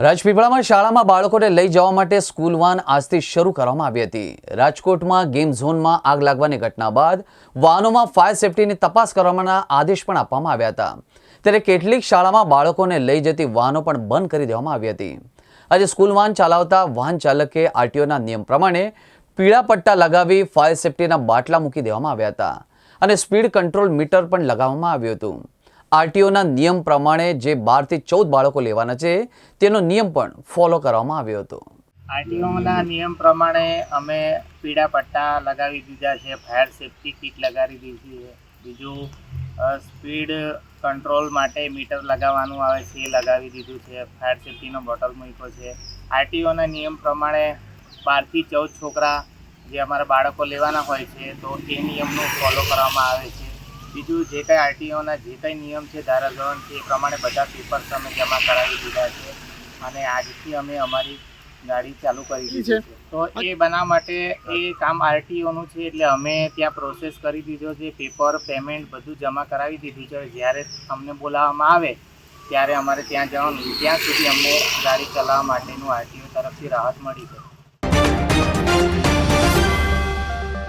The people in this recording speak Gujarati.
રાજપીપળામાં શાળામાં બાળકોને લઈ જવા માટે સ્કૂલ વાન આજથી શરૂ કરવામાં આવી હતી. રાજકોટમાં ગેમ ઝોનમાં આગ લાગવાની ઘટના બાદ વાહનોમાં ફાયર સેફટીની તપાસ કરવાના આદેશ પણ આપવામાં આવ્યા હતા. ત્યારે કેટલીક શાળામાં બાળકોને લઈ જતી વાહનો પણ બંધ કરી દેવામાં આવી હતી. આજે સ્કૂલ વાન ચલાવતા વાહન ચાલકે આરટીઓના નિયમ પ્રમાણે પીળા પટ્ટા લગાવી ફાયર સેફટીના બાટલા મૂકી દેવામાં આવ્યા હતા અને સ્પીડ કંટ્રોલ મીટર પણ લગાવવામાં આવ્યું હતું. આરટીઓના નિયમ પ્રમાણે જે બારથી ચૌદ બાળકો લેવાના છે, તેનો નિયમ પણ ફોલો કરવામાં આવ્યો હતો. આરટીઓના નિયમ પ્રમાણે અમે પીડા પટ્ટા લગાવી દીધા છે ફાયર સેફટી કિટ લગાવી દીધી છે. બીજું સ્પીડ કંટ્રોલ માટે મીટર લગાવવાનું આવે છે, એ લગાવી દીધું છે. ફાયર સેફટીનો બોટલ મૂક્યો છે. આરટીઓના નિયમ પ્રમાણે બારથી ચૌદ છોકરા જે અમારા બાળકો લેવાના હોય છે, તો એ નિયમનું ફોલો કરવામાં આવે છે. બીજું જે કંઈ આરટીઓના જે કંઈ નિયમ છે ધારાધોરણ છે એ પ્રમાણે બધા પેપર્સ અમે જમા કરાવી દીધા છે અને આજથી અમે અમારી ગાડી ચાલુ કરી દીધી છે. તો એ બનાવવા માટે એ કામ આરટીઓનું છે એટલે અમે ત્યાં પ્રોસેસ કરી દીધો છે પેપર પેમેન્ટ બધું જમા કરાવી દીધું છે. જ્યારે અમને બોલાવવામાં આવે ત્યારે અમારે ત્યાં જવાનું. ત્યાં સુધી અમને ગાડી ચલાવવા માટેનું આરટીઓ તરફથી રાહત મળી છે.